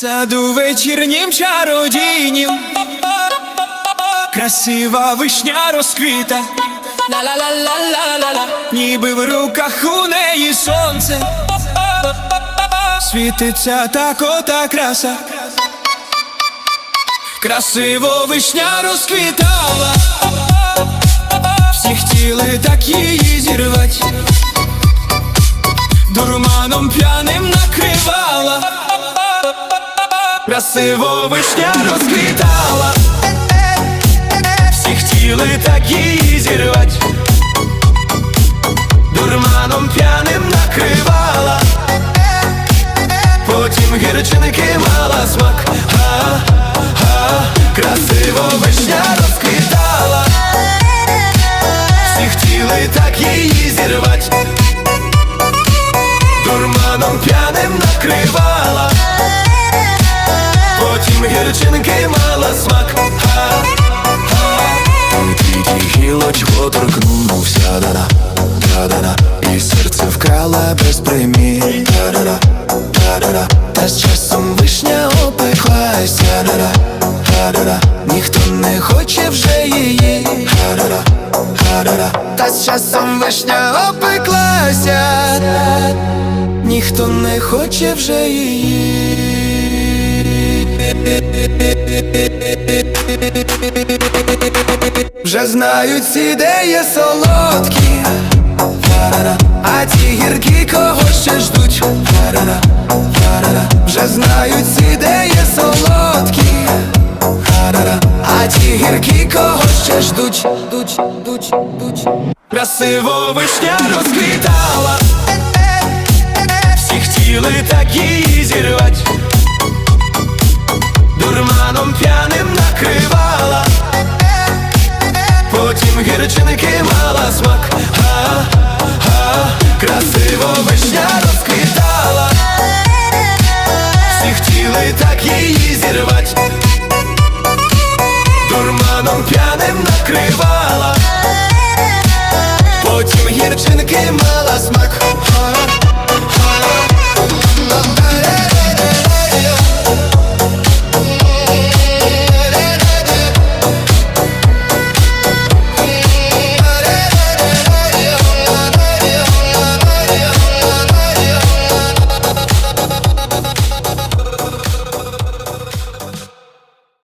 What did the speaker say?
саду вечірнім чародійнім. Красива вишня розквіта. Ніби в руках у неї сонце. Світиться так ота краса. Красиво вишня розквітала. Всі хотіли так її зірвать Дурманом п'яним накривала Красиво вишня розквітала. Всі хотіли так її зірвать. Дурманом п'яним накривала. Потім гірчинки мала смак. Га, га, Красиво вишня розквітала. Всі хотіли так її зірвать. Дурманом п'яним накривала Гірчинки мала смак. Га. Тільки гілочку торкнувся да-да, да-да-да І серце вкрала без примір. Да-да-да, да-да-да Та з часом вишня опеклась да-да-да, да-да-да Ніхто не хоче вже її. Да-да-да, да-да-да Та з часом вишня опеклася. Ніхто не хоче вже її Вже знають всі, де є солодкі А ті гіркі кого ще ждуть. Вже знають всі, де є солодкі А ті гіркі кого ще ждуть Дуть, дуть, дуть. Красиво вишня розквітала Гірчинки мала смак. Ха, ха, Красиво вишня розквітала. Всі хотіли так її зірвать. Дурманом п'яним накривала